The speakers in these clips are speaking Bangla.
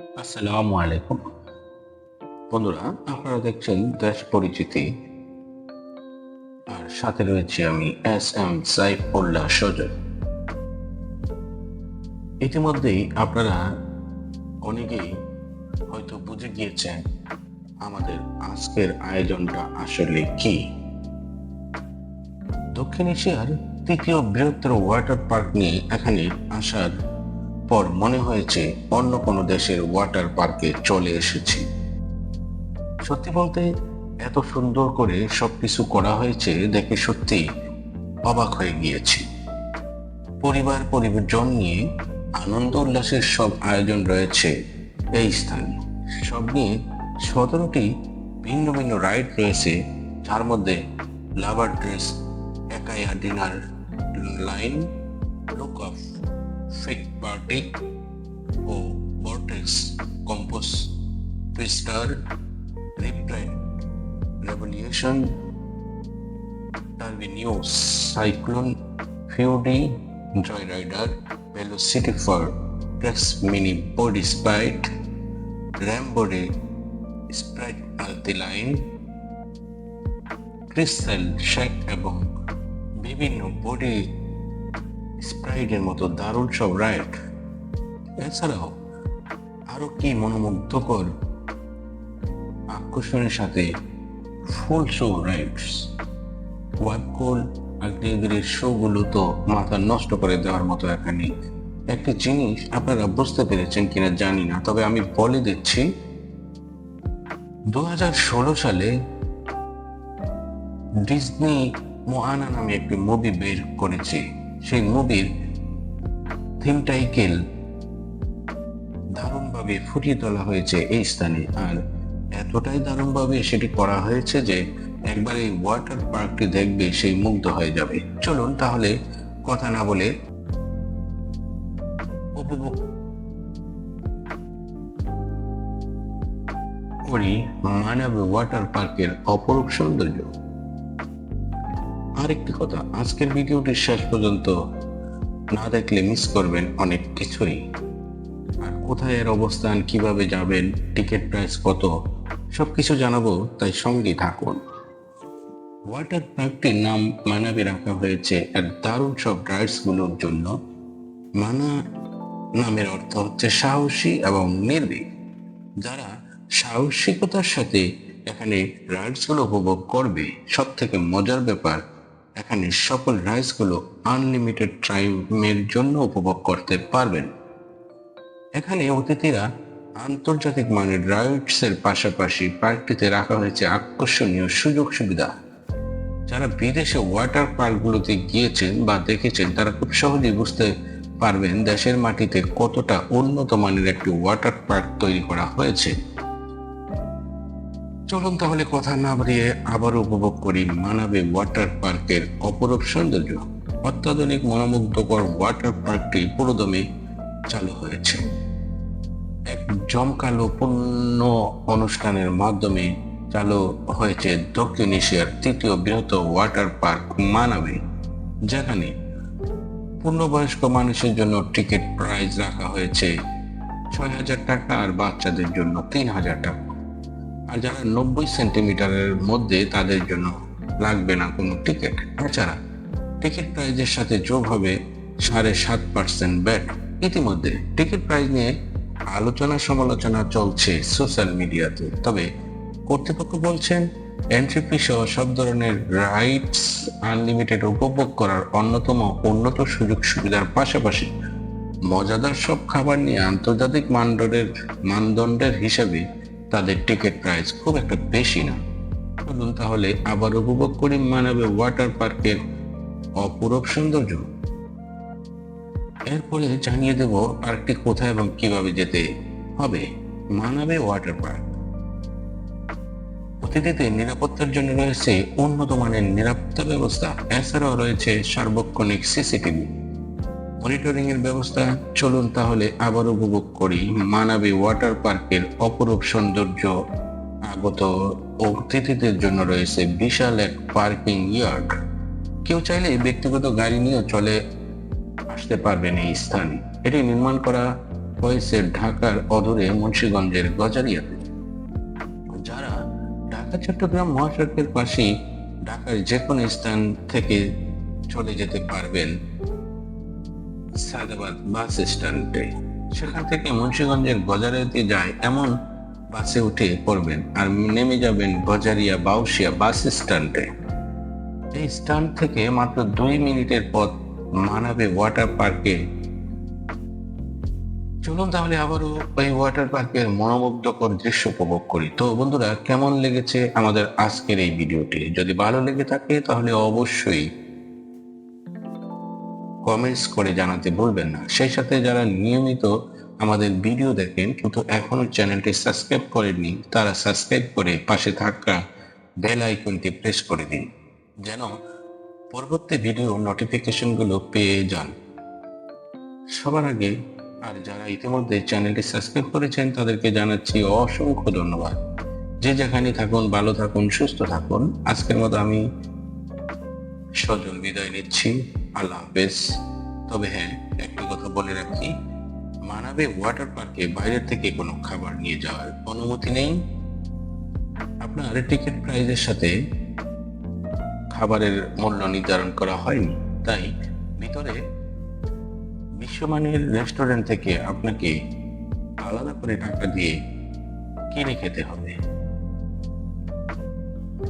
আসসালামু আলাইকুম। বন্ধুরা, আপনারা দেখছেন দেশ পরিচিতি। আর সাথে রয়েছে আমি এস এম সাইফুল্লাহ ইতিমধ্যেই আপনারা অনেকেই হয়তো বুঝে গিয়েছেন আমাদের আজকের আয়োজনটা আসলে কি। দক্ষিণ এশিয়ার তৃতীয় বৃহত্তর ওয়াটার পার্ক নিয়ে এখানে আসার পর মনে হয়েছে অন্য কোনো দেশের ওয়াটার পার্কে চলে এসেছি। সত্যি বলতে এত সুন্দর করে সবকিছু করা হয়েছে দেখে সত্যি অবাক হয়ে গিয়েছি। পরিবার, পরিজন নিয়ে আনন্দ উল্লাসের সব আয়োজন রয়েছে এই স্থানে। সব নিয়ে সতেরোটি ভিন্ন ভিন্ন রাইড রয়েছে, যার মধ্যে লাভার dress একাইয়া dinner line look of fit party O vortex compost twister রিপ্রাইড রেভলিউশন টার্বিনিউস cyclone ফিউডি joy rider velocity for trex mini body spite র্যাম্বোডে sprite আলতি লাইন ক্রিস্টাল শেক এবং বিভিন্ন বডি স্প্রাইডের মতো দারুণ সব রাইড এছাড়াও আরও কি মনোমুগ্ধকর আকর্ষণের সাথে ফুল শো রাইডস ওয়াবকুল আগ্নেয়গিরির শোগুলো তো মাথা নষ্ট করে দেওয়ার মতো এখানে। একটি জিনিস আপনারা বুঝতে পেরেছেন কিনা জানি না, তবে আমি বলে দিচ্ছি দু হাজার ষোলো সালে ডিজনি মোয়ানা নামে একটি মুভি বের করেছে। সেই মুভির থিমটাইকেল দারুণভাবে ফুটিয়ে তোলা হয়েছে এই স্থানে। আর এতটাই দারুণভাবে সেটি করা হয়েছে যে একবার এই ওয়াটার পার্কটি দেখবে সেই মুগ্ধ হয়ে যাবে। চলুন তাহলে কথা না বলে উপভোগ করি মানব ওয়াটার পার্কের অপরূপ সৌন্দর্য। আরেকটি কথা, আজকের ভিডিওটি শেষ পর্যন্ত না দেখলে মিস করবেন অনেক কিছুই। আর কোথায় এর অবস্থান, কীভাবে যাবেন টিকিট প্রাইস কত, সবকিছু জানাব, তাই সঙ্গে থাকুন। ওয়াটার পার্কটির নাম মানাবে রাখা হয়েছে এক দারুণ সব রাইডসগুলোর জন্য। মানা নামের অর্থ হচ্ছে সাহসী এবং নির্ভীক। যারা সাহসিকতার সাথে এখানে রাইডসগুলো উপভোগ করবে সব থেকে মজার ব্যাপার এখানে সকল রাইডসগুলো আনলিমিটেড টাইমের জন্য উপভোগ করতে পারবেন। এখানে অতিথিরা আন্তর্জাতিক মানের রাইডস এর পাশাপাশি পার্কটিতে রাখা হয়েছে আকর্ষণীয় সুযোগ সুবিধা। যারা বিদেশে ওয়াটার পার্কগুলোতে গিয়েছেন বা দেখেছেন, তারা খুব সহজেই বুঝতে পারবেন দেশের মাটিতে কতটা উন্নত মানের একটি ওয়াটার পার্ক তৈরি করা হয়েছে। চলুন তাহলে কথা না বাড়িয়ে আবার উপভোগ করি মানাবে ওয়াটার পার্কের অপরূপ সৌন্দর্য। অত্যাধুনিক মনোমুগ্ধকর ওয়াটার পার্কটি পুরোদমে চালু হয়েছে। এক জমকালো পূর্ণ অনুষ্ঠানের মাধ্যমে চালু হয়েছে দক্ষিণ এশিয়ার তৃতীয় বৃহত্তর ওয়াটার পার্ক মানাবে, যেখানে পূর্ণবয়স্ক মানুষের জন্য টিকিট প্রাইস রাখা হয়েছে ছয় হাজার টাকা আর বাচ্চাদের জন্য তিন হাজার টাকা। আর যারা নব্বই সেন্টিমিটারের মধ্যে তাদের জন্য লাগবে না কোনো টিকিট। এছাড়া টিকিট প্রাইজের সাথে যোগ হবে সাড়ে সাত পার্সেন্ট ব্যাট। ইতিমধ্যে টিকিট প্রাইজ নিয়ে আলোচনা সমালোচনা চলছে সোশ্যাল মিডিয়াতে। তবে কর্তৃপক্ষ বলছেন, এন্ট্রি ফি সহ সব ধরনের রাইটস আনলিমিটেড উপভোগ করার অন্যতম উন্নত সুযোগ সুবিধার পাশাপাশি মজাদার সব খাবার নিয়ে আন্তর্জাতিক মানদণ্ডের মানদণ্ডের হিসাবে তাদের টিকিট প্রাইস খুব একটা বেশি না। চলুন তাহলে আবার উপভোগ করি মানাবে ওয়াটার পার্কের অপূরব সৌন্দর্য। এরপরে জানিয়ে দেব পার্কটি কোথায় এবং কীভাবে যেতে হবে মানাবে ওয়াটার পার্ক অতিথিদের নিরাপত্তার জন্য রয়েছে উন্নত মানের নিরাপত্তা ব্যবস্থা। এছাড়াও রয়েছে সার্বক্ষণিক সিসিটিভি মনিটরিং এর ব্যবস্থা, চলুন তাহলে আবার উপভোগ করি মানাবী ওয়াটার পার্কের অপরূপ সৌন্দর্য। আগত অতিথিদের জন্য রয়েছে বিশাল এক পার্কিং ইয়ার্ড। কেউ চাইলে ব্যক্তিগত গাড়ি নিয়ে চলে আসতে পারবেন এই স্থানে। এটি নির্মাণ করা হয়েছে ঢাকার অদূরে মুন্সীগঞ্জের গজারিয়াতে। যারা ঢাকা, চট্টগ্রাম, মহাসড়কের পাশেই ঢাকার যে কোনো স্থান থেকে চলে যেতে পারবেন। সায়দাবাদ বাস স্ট্যান্ডে। সেখান থেকে মুন্সিগঞ্জের গজারিয়াতে যায় এমন বাসে উঠে পড়বেন আর নেমে যাবেন গজারিয়া বাউসিয়া বাস স্ট্যান্ডে। এই স্ট্যান্ড থেকে মাত্র দুই মিনিটের পথ মানাবে ওয়াটার পার্কে। চলুন তাহলে আবারও ওই ওয়াটার পার্কের মনোমুগ্ধকর দৃশ্য উপভোগ করি। তো বন্ধুরা, কেমন লেগেছে আমাদের আজকের এই ভিডিওটি? যদি ভালো লেগে থাকে তাহলে অবশ্যই কমেন্টস করে জানাতে ভুলবেন না। সেই সাথে যারা নিয়মিত আমাদের ভিডিও দেখেন, কিন্তু এখনও চ্যানেলটি সাবস্ক্রাইব করেননি, তারা সাবস্ক্রাইব করে পাশে থাকা বেল আইকনটি প্রেস করে দিন, যেন পরবর্তী ভিডিও নোটিফিকেশনগুলো পেয়ে যান। সবার আগে আর যারা ইতিমধ্যে চ্যানেলটি সাবস্ক্রাইব করেছেন, তাদেরকে জানাচ্ছি অসংখ্য ধন্যবাদ। যে যেখানে থাকুন, ভালো থাকুন, সুস্থ থাকুন। আজকের মতো আমি সজল বিদায় নিচ্ছি। আল্লাহ হাফেজ। তবে হ্যাঁ একটি কথা বলে রাখি, মানাবে ওয়াটার পার্কে বাইরে থেকে কোনো খাবার নিয়ে যাওয়ার অনুমতি নেই। আপনার টিকিট প্রাইজের সাথে খাবারের মূল্য নির্ধারণ করা হয়নি, তাই ভিতরে বিশ্বমানের রেস্টুরেন্ট থেকে আপনাকে আলাদা করে টাকা দিয়ে কিনে খেতে হবে।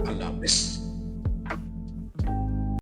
আল্লাহ হাফেজ।